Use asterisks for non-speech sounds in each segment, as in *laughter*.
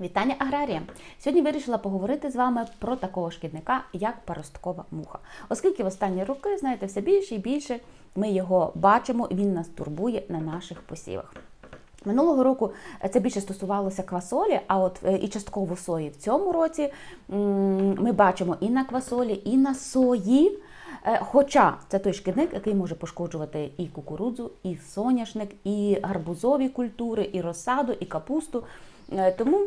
Вітання аграрія! Сьогодні вирішила поговорити з вами про такого шкідника, як паросткова муха. Оскільки в останні роки, знаєте, все більше і більше ми його бачимо, він нас турбує на наших посівах. Минулого року це більше стосувалося квасолі, а от е, і частково сої в цьому році ми бачимо і на квасолі, і на сої. Е, Хоча це той шкідник, який може пошкоджувати і кукурудзу, і соняшник, і гарбузові культури, і розсаду, і капусту. Е, Тому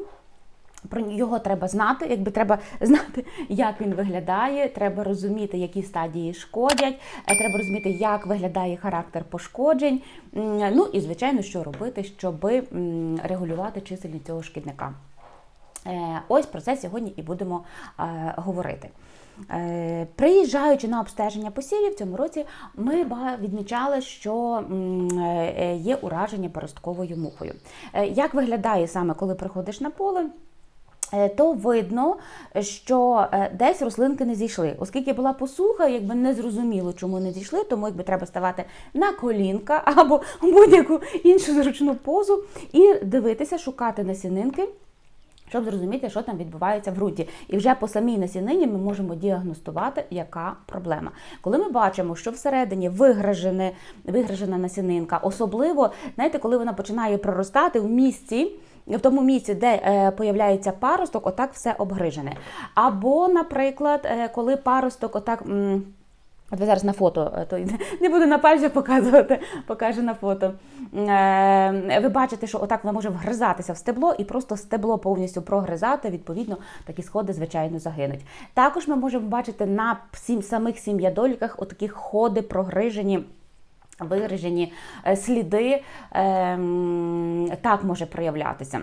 про його треба знати, якби треба знати, як він виглядає, треба розуміти, які стадії шкодять, е, треба розуміти, як виглядає характер пошкоджень. Ну і звичайно, що робити, щоб регулювати чисельність цього шкідника. Е, Ось про це сьогодні і будемо е, говорити. Приїжджаючи на обстеження посівів в цьому році, ми відмічали, що є ураження паростковою мухою. Як виглядає саме, коли приходиш на поле? Е, То видно, що е, десь рослинки не зійшли, оскільки була посуха, якби не зрозуміло, чому не зійшли, тому якби треба ставати на колінка *laughs* або будь-яку іншу зручну позу і дивитися, шукати насінинки. Щоб зрозуміти, що там відбувається в ґрунті. І вже по самій насінині ми можемо діагностувати, яка проблема. Коли ми бачимо, що всередині вигражена насінинка, особливо, знаєте, коли вона починає проростати в місці, в тому місці, де е, появляється паросток, отак все обгрижене. Або, наприклад, е, коли паросток отак. От ви зараз на фото, е, то не буду на пальці показувати, покажу на фото. Ви бачите, що отак воно може вгризатися в стебло і просто стебло повністю прогризати, відповідно, такі сходи, звичайно, загинуть. Також ми можемо бачити на самих сім'ядольках отакі ходи прогрижені. Виражені е, сліди ем, так може проявлятися.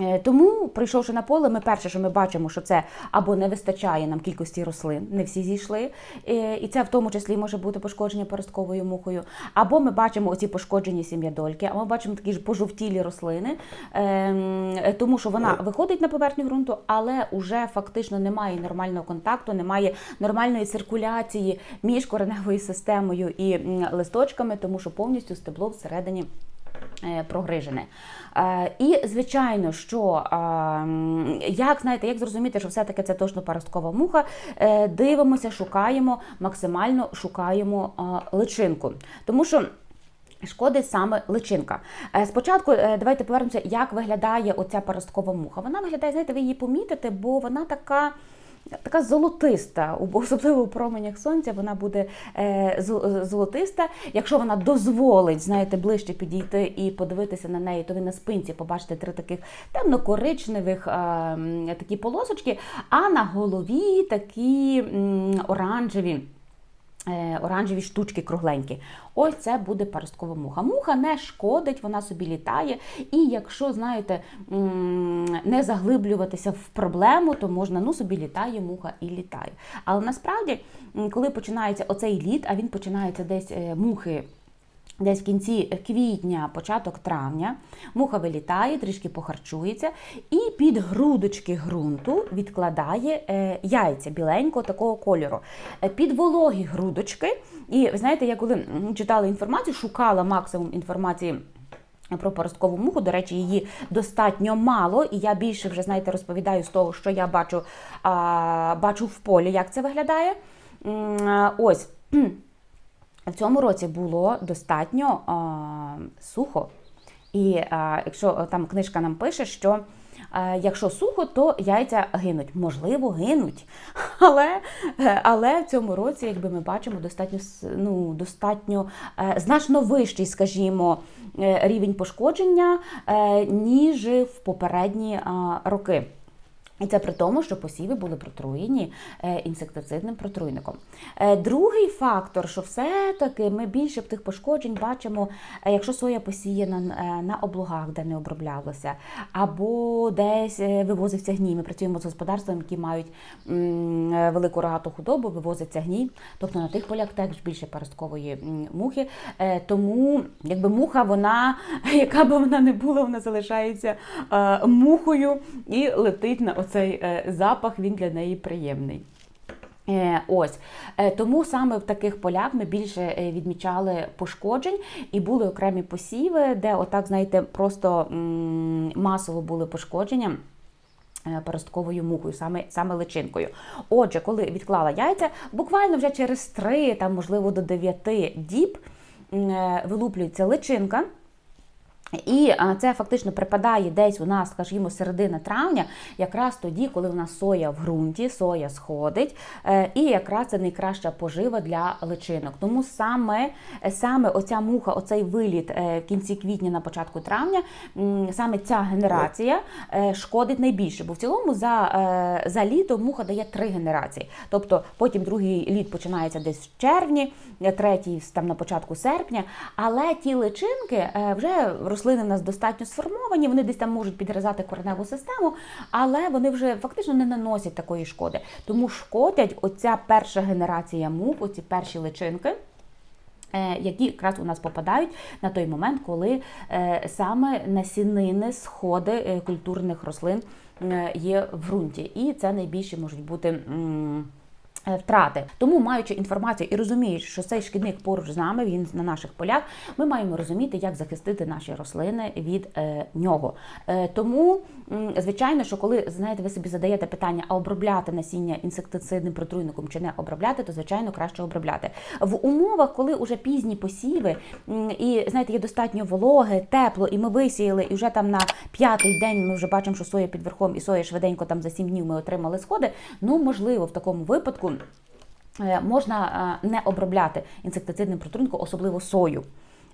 Е, Тому, прийшовши на поле, ми перше, що ми бачимо, що це або не вистачає нам кількості рослин, не всі зійшли, е, і це в тому числі може бути пошкодження паростковою мухою, або ми бачимо оці пошкоджені сім'ядольки, або ми бачимо такі ж пожовтілі рослини, ем, е, тому що вона виходить на поверхню ґрунту, але вже фактично немає нормального контакту, немає нормальної циркуляції між кореневою системою і листочками, тому що повністю стебло всередині прогрижене. Е, І звичайно, що е, як знаєте, як зрозуміти, що все-таки це точно паросткова муха, Е, дивимося, шукаємо, максимально шукаємо е, личинку. Тому що. Шкодить саме личинка. Е, Спочатку е, давайте повернемося, як виглядає оця паросткова муха. Вона виглядає, знаєте, ви її помітите, бо вона така. Така золотиста, особливо у променях сонця, вона буде е, золотиста. Якщо вона дозволить, знаєте, ближче підійти і подивитися на неї, то ви на спинці побачите три таких темно-коричневих е, такі полосочки, а на голові такі оранжеві. Е, Оранжеві штучки кругленькі. Ось це буде паросткова муха. Муха не шкодить, вона собі літає. І якщо, знаєте, не заглиблюватися в проблему, то можна, ну собі літає муха і літає. Але насправді, коли починається оцей літ, а він починається десь е, мухи. Десь в кінці квітня, початок травня, муха вилітає, трішки похарчується, і під грудочки ґрунту відкладає е, яйця біленького такого кольору. Е, Під вологі грудочки. І ви знаєте, я коли читала інформацію, шукала максимум інформації. Про паросткову муху, до речі, її достатньо мало, і я більше вже знаєте розповідаю з того, що я бачу, а, бачу в полі, як це виглядає. Ось. В цьому році було достатньо а, сухо. І а, якщо там книжка нам пише, що а, якщо сухо, то яйця гинуть. Можливо, гинуть. *laughs* Але, е, але в цьому році, якби ми бачимо, достатньо ну, достатньо е, значно вищий, скажімо, е, рівень пошкодження, е, ніж в попередні а, роки. І це при тому, що посіви були протруєні е, інсектицидним протруйником. Е, Другий фактор, що все-таки ми більше б тих пошкоджень бачимо, е, якщо соя посіяна на облугах, де не оброблялося, або десь вивозився гній. Ми працюємо з господарствами, які мають велику рогату худобу, вивозиться гній. Тобто на тих полях теж більше паросткової мухи. Тому якби муха, вона, *laughs* яка б вона не була, вона залишається мухою і летить на оцей е, запах, він для неї приємний. Е, Ось Е, тому саме в таких полях ми більше відмічали пошкоджень і були окремі посіви, де отак, знаєте, просто масово були пошкодження. Паростковою мухою, саме саме личинкою. Отже, коли відклала яйця, буквально вже через 3, там можливо до 9 діб вилуплюється личинка. І це фактично припадає десь у нас, скажімо, середина травня, якраз тоді, коли у нас соя в ґрунті, соя сходить, е, і якраз це найкраща пожива для личинок. Тому саме, саме оця муха, оцей виліт е, в кінці квітня на початку травня, саме ця генерація е, шкодить найбільше, бо в цілому за, за літо муха дає три генерації. Тобто потім другий літ починається десь в червні, третій там на початку серпня. Але ті личинки вже рослини в нас достатньо сформовані, вони десь там можуть підгризати кореневу систему, але вони вже фактично не наносять такої шкоди. Тому шкодять оця перша генерація мух, оці перші личинки. е, Які якраз у нас попадають на той момент, коли е, саме насінини, сходи е, культурних рослин є в ґрунті, і це найбільше можуть бути. Е, Втрати, тому маючи інформацію і розуміючи, що цей шкідник поруч з нами, він на наших полях, ми маємо розуміти, як захистити наші рослини від е, нього. Е, тому, звичайно, що коли знаєте, ви собі задаєте питання, а обробляти насіння інсектицидним протруйником чи не обробляти, то звичайно краще обробляти в умовах, коли вже пізні посіви, і знаєте, є достатньо вологи, тепло, і ми висіяли, і вже там на п'ятий день ми вже бачимо, що соя під верхом, і соя швиденько там за сім днів ми отримали сходи. Ну можливо, в такому випадку. Е, можна е, не обробляти інсектицидним протруйником, особливо сою.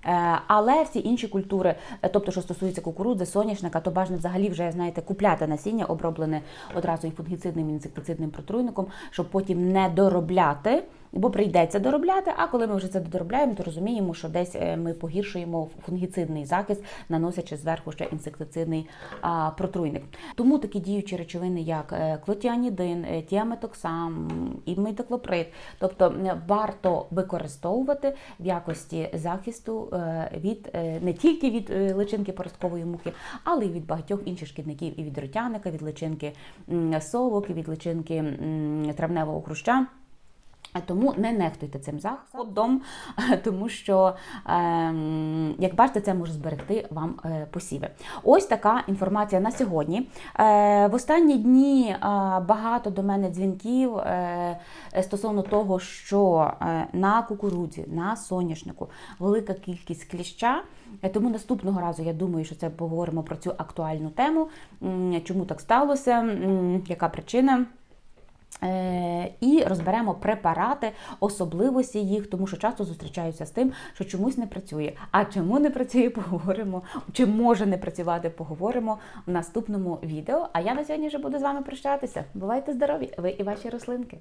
Е, Але всі інші культури, е, тобто, що стосується кукурудзи, соняшника, то бажано взагалі вже знаєте купляти насіння, оброблене одразу і фунгіцидним і інсектицидним протруйником, щоб потім не доробляти, бо прийдеться доробляти. А коли ми вже це доробляємо, то розуміємо, що десь е, ми погіршуємо фунгіцидний захист, наносячи зверху ще інсектицидний а, протруйник. Тому такі діючі речовини, як клотіанідин, тіаметоксам, імідоклоприд, тобто е, варто використовувати в якості захисту від е, не тільки від е, личинки поросткової мухи, але й від багатьох інших шкідників, і від ротяника, від личинки совок, і від личинки травневого хруща. Тому не нехтуйте цим заходом, *laughs* тому що, ем, як бачите, це може зберегти вам е, посіви. Ось така інформація на сьогодні. Е, в останні дні е, багато до мене дзвінків стосовно того, що на кукурудзі, на соняшнику велика кількість кліща. Тому наступного разу я думаю, що це поговоримо про цю актуальну тему. Чому так сталося? Яка причина? Е, І розберемо препарати, особливості їх, тому що часто зустрічаюся з тим, що чомусь не працює. А чому не працює, *laughs* поговоримо. Чи може не працювати, поговоримо в наступному відео. А я на сьогодні вже буду з вами прощатися. Бувайте здорові, ви і ваші рослинки.